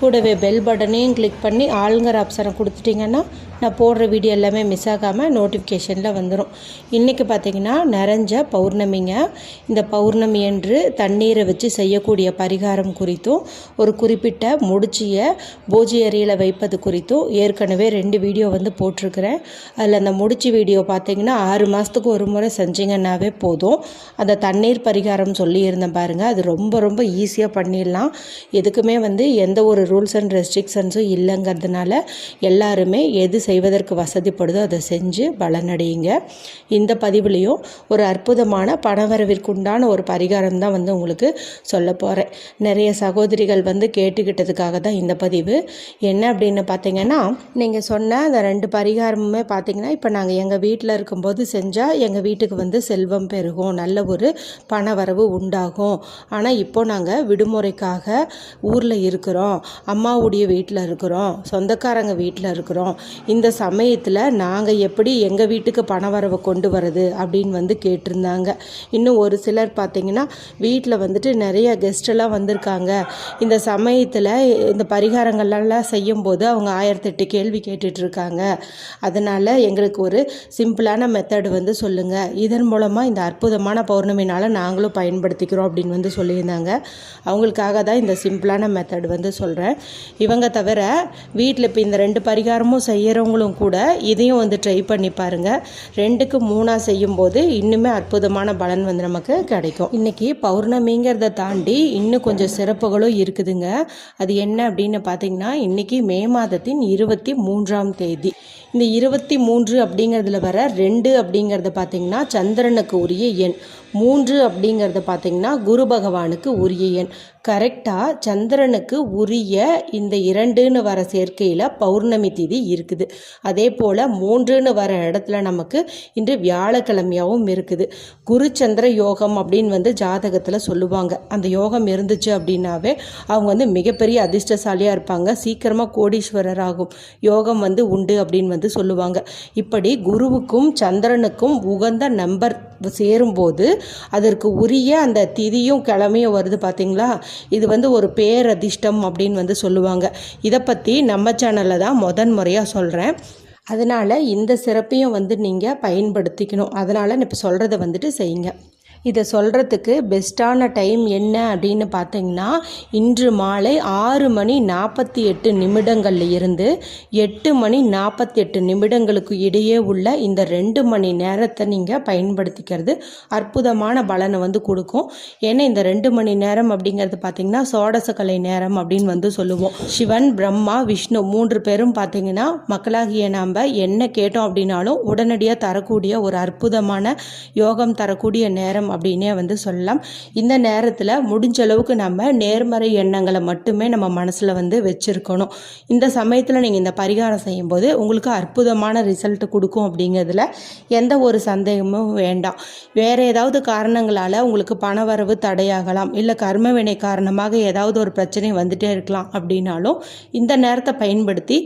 கூடவே பெல் பட்டனையும் கிளிக் பண்ணி ஆளுங்கிற ஆப்ஷனை கொடுத்துட்டிங்கன்னா நான் போடுற வீடியோ எல்லாமே மிஸ் ஆகாமல் நோட்டிஃபிகேஷனில் வந்துடும் இன்றைக்கி பார்த்திங்கன்னா நிறைஞ்ச பௌர்ணமிங்க. இந்த பௌர்ணமி என்று தண்ணீரை வச்சு செய்யக்கூடிய பரிகாரம் குறித்தும் ஒரு குறிப்பிட்ட முடிச்சியை பூஜை அறையில் வைப்பது குறித்தும் ஏற்கனவே ரெண்டு வீடியோ வந்து போட்டிருக்கிறேன். அதில் அந்த முடிச்சு வீடியோ பார்த்தீங்கன்னா ஆறு மாதத்துக்கு ஒரு முறை செஞ்சிங்கன்னாவே போதும். அந்த தண்ணீர் பரிகாரம் சொல்லியிருந்தேன் பாருங்கள் அது ரொம்ப ரொம்ப ஈஸியாக பண்ணிடலாம். எதுக்குமே வந்து எந்த ஒரு ரூல்ஸ் அண்ட் ரெஸ்ட்ரிக்ஷன்ஸும் இல்லைங்கிறதுனால எல்லாருமே எது செய்வதற்கு வசதிப்படுதோ அதை செஞ்சு பலனடையுங்க இந்த பதிவுலேயும் ஒரு அற்புதமான பணவரவிற்குண்டான ஒரு பரிகாரம் தான் வந்து உங்களுக்கு சொல்ல போகிறேன் நிறைய சகோதரிகள் வந்து கேட்டுக்கிட்டதுக்காக தான் இந்த பதிவு. என்ன அப்படின்னு பார்த்தீங்கன்னா நீங்கள் சொன்ன அந்த ரெண்டு பரிகாரமுமே பார்த்தீங்கன்னா இப்போ நாங்கள் எங்கள் வீட்டில் இருக்கும்போது செஞ்சால் எங்கள் வீட்டுக்கு வந்து செல்வம் பெருகும் நல்ல ஒரு பண வரவு உண்டாகும். ஆனால் இப்போ நாங்கள் விடுமுறைக்காக ஊரில் இருக்கிறோம். அம்மாவுடைய வீட்டில் இருக்கிறோம் சொந்தக்காரங்க வீட்டில் இருக்கிறோம். இந்த சமயத்தில் நாங்கள் எப்படி எங்கள் வீட்டுக்கு பண வரவை கொண்டு வரது அப்படின்னு வந்து கேட்டிருந்தாங்க. இன்னும் ஒரு சிலர் பார்த்தீங்கன்னா வீட்டில் வந்துட்டு நிறைய கெஸ்டெல்லாம் வந்திருக்காங்க. இந்த சமயத்தில் இந்த பரிகாரங்கள்லாம் செய்யும்போது அவங்க ஆயிரத்தெட்டு கேள்வி கேட்டுட்ருக்காங்க. அதனால் எங்களுக்கு ஒரு சிம்பிளான மெத்தடு வந்து சொல்லுங்கள் இதன் மூலமாக இந்த அற்புதமான பௌர்ணமினால் நாங்களும் பயன்படுத்திக்கிறோம் அப்படின்னு வந்து சொல்லியிருந்தாங்க. அவங்களுக்காக தான் இந்த சிம்பிளான மெத்தட் வந்து சொல்கிறேன் இவங்க தவிர வீட்டில் இப்போ இந்த ரெண்டு பரிகாரமும் செய்கிறவங்களும் கூட இதையும் வந்து ட்ரை பண்ணி பாருங்கள் ரெண்டுக்கு மூணாக செய்யும்போது இன்னுமே அற்புதமான பலன் வந்து நமக்கு கிடைக்கும். இன்றைக்கி பௌர்ணமிங்கிறத தாண்டி இன்னும் கொஞ்சம் சிறப்புகளும் இருக்குதுங்க. அது என்ன அப்படின்னு பார்த்தீங்கன்னா இன்றைக்கி மே மாதத்தின் இருபத்தி மூன்றாம் தேதி. இந்த இருபத்தி மூன்று அப்படிங்கிறதுல வர ரெண்டு அப்படிங்கிறத பார்த்தீங்கன்னா சந்திரனுக்கு உரிய எண். மூன்று அப்படிங்கிறத பார்த்தீங்கன்னா குரு பகவானுக்கு உரிய எண். கரெக்டாக சந்திரனுக்கு உரிய இந்த இரண்டுன்னு வர சேர்க்கையில் பௌர்ணமி திதி இருக்குது. அதே போல் மூன்றுன்னு வர இடத்துல நமக்கு இன்று வியாழக்கிழமையாகவும் இருக்குது. குரு சந்திர யோகம் அப்படின்னு வந்து ஜாதகத்தில் சொல்லுவாங்க. அந்த யோகம் இருந்துச்சு அப்படின்னாவே அவங்க வந்து மிகப்பெரிய அதிர்ஷ்டசாலியாக இருப்பாங்க. சீக்கிரமாக கோடீஸ்வரர் ஆகும் யோகம் வந்து உண்டு அப்படின்னு வந்து சொல்லுவாங்க. இப்படி குருவுக்கும் சந்திரனுக்கும் உகந்த நம்பர் சேரும்போது அதற்கு உரிய அந்த திதியும் கிழமையும் வருது பார்த்தீங்களா இது வந்து ஒரு பேரதிர்ஷ்டம் அப்படின்னு வந்து சொல்லுவாங்க. இதை பற்றி நம்ம சேனலில் தான் முதன் முறையாக சொல்கிறேன் அதனால் இந்த சிறப்பையும் வந்து நீங்கள் பயன்படுத்திக்கணும். அதனால் இப்போ சொல்கிறத வந்துட்டு செய்யுங்க. இதை சொல்கிறதுக்கு பெஸ்ட்டான டைம் என்ன அப்படின்னு பார்த்தீங்கன்னா இன்று மாலை ஆறு மணி நாற்பத்தி எட்டு நிமிடங்கள்ல இருந்து எட்டு மணி நாற்பத்தி எட்டு நிமிடங்களுக்கு இடையே உள்ள இந்த ரெண்டு மணி நேரத்தை நீங்கள் பயன்படுத்திக்கிறது அற்புதமான பலனை வந்து கொடுக்கும். ஏன்னா இந்த ரெண்டு மணி நேரம் அப்படிங்கிறது பார்த்தீங்கன்னா சோடசக்கலை நேரம் அப்படின்னு வந்து சொல்லுவோம். சிவன் பிரம்மா விஷ்ணு மூன்று பேரும் பார்த்தீங்கன்னா மக்களாகிய நாம் என்ன கேட்டோம் அப்படின்னாலும் உடனடியாக தரக்கூடிய ஒரு அற்புதமான யோகம் தரக்கூடிய நேரம் அப்படின்னே வந்து சொல்லலாம். இந்த நேரத்தில் முடிஞ்ச அளவுக்கு நம்ம நேர்மறை எண்ணங்களை மட்டுமே நம்ம மனசில் வந்து வச்சுருக்கணும். இந்த சமயத்தில் நீங்கள் இந்த பரிகாரம் செய்யும்போது உங்களுக்கு அற்புதமான ரிசல்ட் கொடுக்கும் அப்படிங்கிறதுல எந்த ஒரு சந்தேகமும் வேண்டாம். வேறு ஏதாவது காரணங்களால் உங்களுக்கு பணவரவு தடையாகலாம் இல்லை கர்ம வினை காரணமாக ஏதாவது ஒரு பிரச்சனை வந்துட்டே இருக்கலாம் அப்படின்னாலும் இந்த நேரத்தை பயன்படுத்தி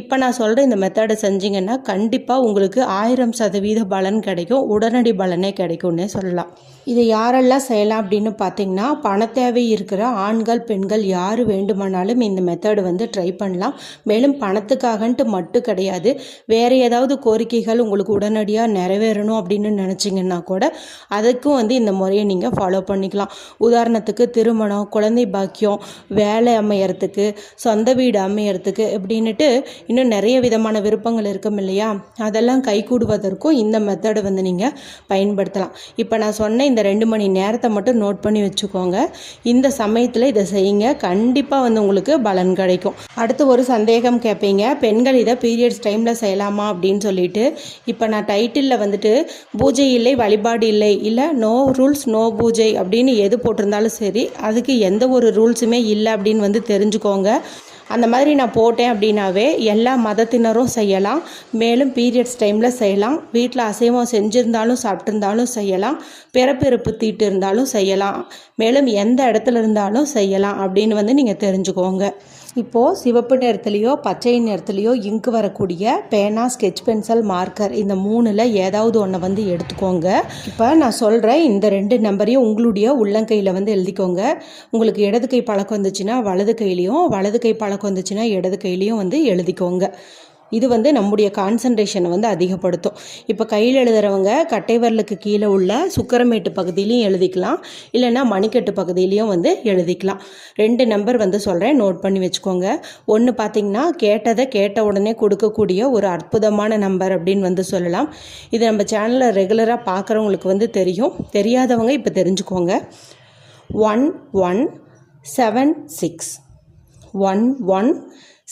இப்போ நான் சொல்கிற இந்த மெத்தடை செஞ்சிங்கன்னா கண்டிப்பாக உங்களுக்கு ஆயிரம் சதவீத பலன் கிடைக்கும் உடனடி பலனே கிடைக்கும்னே சொல்லலாம். இதை யாரெல்லாம் செய்யலாம் அப்படின்னு பார்த்தீங்கன்னா பண தேவை இருக்கிற ஆண்கள் பெண்கள் யார் வேண்டுமானாலும் இந்த மெத்தடு வந்து ட்ரை பண்ணலாம். மேலும் பணத்துக்காகன்ட்டு மட்டும் கிடையாது. வேறு ஏதாவது கோரிக்கைகள் உங்களுக்கு உடனடியாக நிறைவேறணும் அப்படின்னு நினச்சிங்கன்னா கூட அதுக்கும் வந்து இந்த முறையை நீங்கள் ஃபாலோ பண்ணிக்கலாம். உதாரணத்துக்கு திருமணம் குழந்தை பாக்கியம் வேலை அமையறதுக்கு சொந்த வீடு அமையறதுக்கு அப்படின்ட்டு இன்னும் நிறைய விதமான விருப்பங்கள் இருக்கும் இல்லையா? அதெல்லாம் கைகூடுவதற்கும் இந்த மெத்தடை வந்து நீங்கள் பயன்படுத்தலாம். இப்போ நான் சொன்ன இந்த ரெண்டு மணி நேரத்தை மட்டும் நோட் பண்ணி வச்சுக்கோங்க. இந்த சமயத்தில் இதை செய்யுங்க. கண்டிப்பாக வந்து உங்களுக்கு பலன் கிடைக்கும். அடுத்து ஒரு சந்தேகம் கேட்பீங்க பெண்கள் இதை பீரியட்ஸ் டைமில் செய்யலாமா அப்படின்னு சொல்லிட்டு. இப்போ நான் டைட்டிலில் வந்துட்டு பூஜை இல்லை வழிபாடு இல்லை இல்லை நோ ரூல்ஸ் நோ பூஜை அப்படின்னு எது போட்டிருந்தாலும் சரி அதுக்கு எந்த ஒரு ரூல்ஸுமே இல்லை அப்படின்னு வந்து தெரிஞ்சுக்கோங்க. அந்த மாதிரி நான் போட்டேன் அப்படின்னாவே எல்லா மதத்தினரும் செய்யலாம். மேலும் பீரியட்ஸ் டைமில் செய்யலாம். வீட்டில் அசைவம் செஞ்சுருந்தாலும் சாப்பிட்ருந்தாலும் செய்யலாம். பிறப்பிறப்பு தீட்டு இருந்தாலும் செய்யலாம். மேலும் எந்த இடத்துல இருந்தாலும் செய்யலாம் அப்படின்னு வந்து நீங்கள் தெரிஞ்சுக்கோங்க. இப்போது சிவப்பு நிறத்துலையோ பச்சை நிறத்துலையோ இங்கு வரக்கூடிய பேனா ஸ்கெட்ச் பென்சில் மார்க்கர் இந்த மூணில் ஏதாவது ஒன்றை வந்து எடுத்துக்கோங்க. இப்போ நான் சொல்கிறேன் இந்த ரெண்டு நம்பரையும் உங்களுடைய உள்ளங்கையில் வந்து எழுதிக்கோங்க. உங்களுக்கு இடது கை பழக்கம் வந்துச்சுன்னா வலது கையிலையும் வலது கை பழக்கம் வந்துச்சுன்னா இடது கையிலையும் வந்து எழுதிக்கோங்க. இது வந்து நம்முடைய கான்சன்ட்ரேஷனை வந்து அதிகப்படுத்தும். இப்போ கையில் எழுதுறவங்க கட்டைவரலுக்கு கீழே உள்ள சுக்கரமேட்டு பகுதியிலையும் எழுதிக்கலாம். இல்லைன்னா மணிக்கட்டு பகுதியிலையும் வந்து எழுதிக்கலாம். ரெண்டு நம்பர் வந்து சொல்கிறேன் நோட் பண்ணி வச்சுக்கோங்க. ஒன்று பார்த்தீங்கன்னா கேட்டதை கேட்ட உடனே கொடுக்கக்கூடிய ஒரு அற்புதமான நம்பர் அப்படின்னு வந்து சொல்லலாம். இது நம்ம சேனலில் ரெகுலராக பார்க்குறவங்களுக்கு வந்து தெரியும். தெரியாதவங்க இப்போ தெரிஞ்சுக்கோங்க. One one seven six one one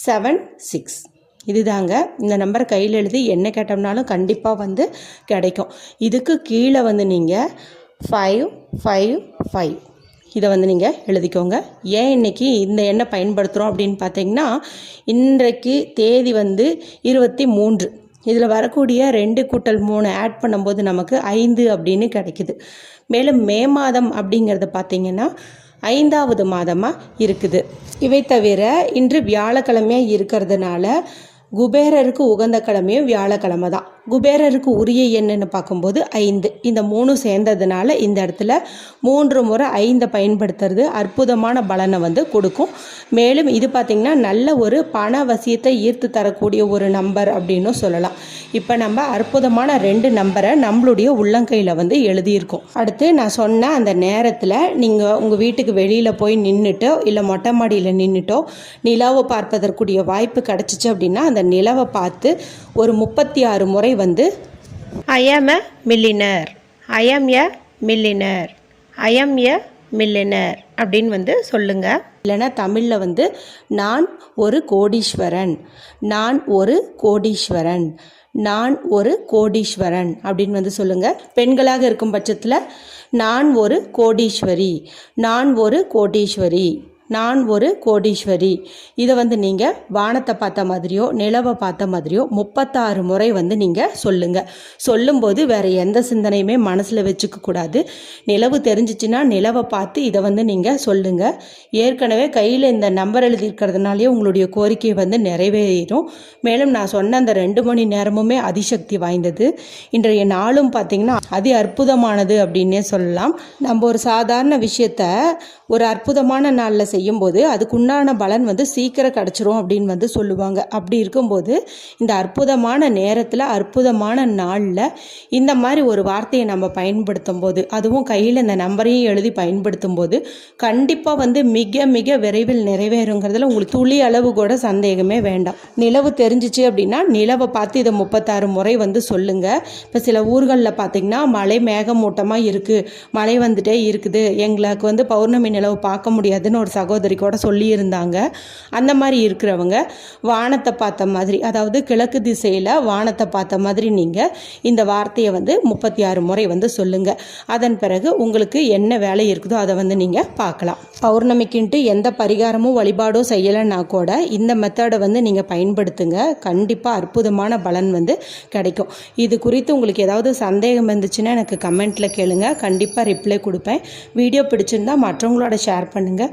seven six இதுதாங்க. இந்த நம்பரை கையில் எழுதி என்ன கேட்டோம்னாலும் கண்டிப்பாக வந்து கிடைக்கும். இதுக்கு கீழே வந்து நீங்கள் ஃபைவ் ஃபைவ் ஃபைவ் இதை வந்து நீங்கள் எழுதிக்கோங்க. ஏன் இன்னைக்கு இந்த எண்ணெய் பயன்படுத்துகிறோம் அப்படின்னு பார்த்தீங்கன்னா இன்றைக்கு தேதி வந்து இருபத்தி மூன்று. இதில் வரக்கூடிய ரெண்டு கூட்டல் மூணு ஆட் பண்ணும்போது நமக்கு ஐந்து அப்படின்னு கிடைக்குது. மேலும் மே மாதம் அப்படிங்கிறத பார்த்தீங்கன்னா ஐந்தாவது மாதமாக இருக்குது. இவை தவிர இன்று வியாழக்கிழமையாக இருக்கிறதுனால குபேரருக்கு உகந்த கிழமையும் வியாழக்கிழமை தான் குபேரருக்கு உரிய எண்ணுன்னு பார்க்கும்போது ஐந்து. இந்த மூணும் சேர்ந்ததுனால இந்த இடத்துல மூன்று முறை ஐந்தை பயன்படுத்துறது அற்புதமான பலனை வந்து கொடுக்கும். மேலும் இது பார்த்திங்கன்னா நல்ல ஒரு பண வசியத்தை ஈர்த்து தரக்கூடிய ஒரு நம்பர் அப்படின்னும் சொல்லலாம். இப்போ நம்ம அற்புதமான ரெண்டு நம்பரை நம்மளுடைய உள்ளங்கையில் வந்து எழுதியிருக்கோம். அடுத்து நான் சொன்ன அந்த நேரத்தில் நீங்கள் உங்கள் வீட்டுக்கு வெளியில் போய் நின்றுட்டோ இல்லை மொட்டை மாடியில் நின்றுட்டோ நிலாவை பார்ப்பதற்குரிய வாய்ப்பு கிடச்சிச்சு அப்படின்னா அந்த நிலவை பார்த்து ஒரு முப்பத்தி ஆறு முறை வந்து ஐ ஆம் எ மில்லினர் ஐ ஆம் எ மில்லினர் ஐ ஆம் எ மில்லினர் அப்படின்னு வந்து சொல்லுங்கள் இல்லைன்னா தமிழில் வந்து நான் ஒரு கோடீஸ்வரன் நான் ஒரு கோடீஸ்வரன் நான் ஒரு கோடீஸ்வரன் அப்படின்னு வந்து சொல்லுங்கள் பெண்களாக இருக்கும் பட்சத்தில் நான் ஒரு கோடீஸ்வரி நான் ஒரு கோடீஸ்வரி. நான் ஒரு கோடீஸ்வரி. இதை வந்து நீங்கள் வானத்தை பார்த்த மாதிரியோ நிலவை பார்த்த மாதிரியோ முப்பத்தாறு முறை வந்து நீங்கள் சொல்லுங்கள் சொல்லும்போது வேறு எந்த சிந்தனையுமே மனசில் வச்சுக்க கூடாது. நிலவு தெரிஞ்சிச்சுன்னா நிலவை பார்த்து இதை வந்து நீங்கள் சொல்லுங்கள் ஏற்கனவே கையில் இந்த நம்பர் எழுதியிருக்கிறதுனாலே உங்களுடைய கோரிக்கை வந்து நிறைவேறும் மேலும் நான் சொன்ன அந்த ரெண்டு மணி நேரமுமே அதிசக்தி வாய்ந்தது. இன்றைய நாளும் பார்த்திங்கன்னா அதி அற்புதமானது அப்படின்னே சொல்லலாம். நம்ம ஒரு சாதாரண விஷயத்த ஒரு அற்புதமான நாளில் செய்யும்போது அதுக்குண்டான பலன் வந்து சீக்கிரம் கிடச்சிரும் அப்படின்னு வந்து சொல்லுவாங்க. அப்படி இருக்கும்போது இந்த அற்புதமான நேரத்தில் அற்புதமான நாளில் இந்த மாதிரி ஒரு வார்த்தையை நம்ம பயன்படுத்தும் போது அதுவும் கையில் இந்த நம்பரையும் எழுதி பயன்படுத்தும் போது கண்டிப்பாக வந்து மிக மிக விரைவில் நிறைவேறுங்கிறதுல உங்களுக்கு துளி அளவு கூட சந்தேகமே வேண்டாம். நிலவு தெரிஞ்சிச்சு அப்படின்னா நிலவை பார்த்து இதை முப்பத்தாறு முறை வந்து சொல்லுங்கள் இப்போ சில ஊர்களில் பார்த்திங்கன்னா மழை மேகமூட்டமாக இருக்குது மழை வந்துட்டே இருக்குது. எங்களுக்கு வந்து பௌர்ணமி நிலவு பார்க்க முடியாதுன்னு ஒரு சகோதரி கூட சொல்லியிருந்தாங்க. அந்த மாதிரி இருக்கிறவங்க வானத்தை பார்த்த மாதிரி அதாவது கிழக்கு திசையில் வானத்தை பார்த்த மாதிரி நீங்கள் இந்த வார்த்தையை வந்து முப்பத்தி ஆறு முறை வந்து சொல்லுங்கள் அதன் பிறகு உங்களுக்கு என்ன வேலை இருக்குதோ அதை வந்து நீங்கள் பார்க்கலாம். பௌர்ணமிக்குன்ட்டு எந்த பரிகாரமும் வழிபாடோ செய்யலைன்னா கூட இந்த மெத்தடை வந்து நீங்கள் பயன்படுத்துங்க. கண்டிப்பாக அற்புதமான பலன் வந்து கிடைக்கும். இது குறித்து உங்களுக்கு ஏதாவது சந்தேகம் இருந்துச்சுன்னா எனக்கு கமெண்ட்டில் கேளுங்க. கண்டிப்பாக ரிப்ளை கொடுப்பேன். வீடியோ பிடிச்சிருந்தா மற்றவங்களோட ஷேர் பண்ணுங்கள்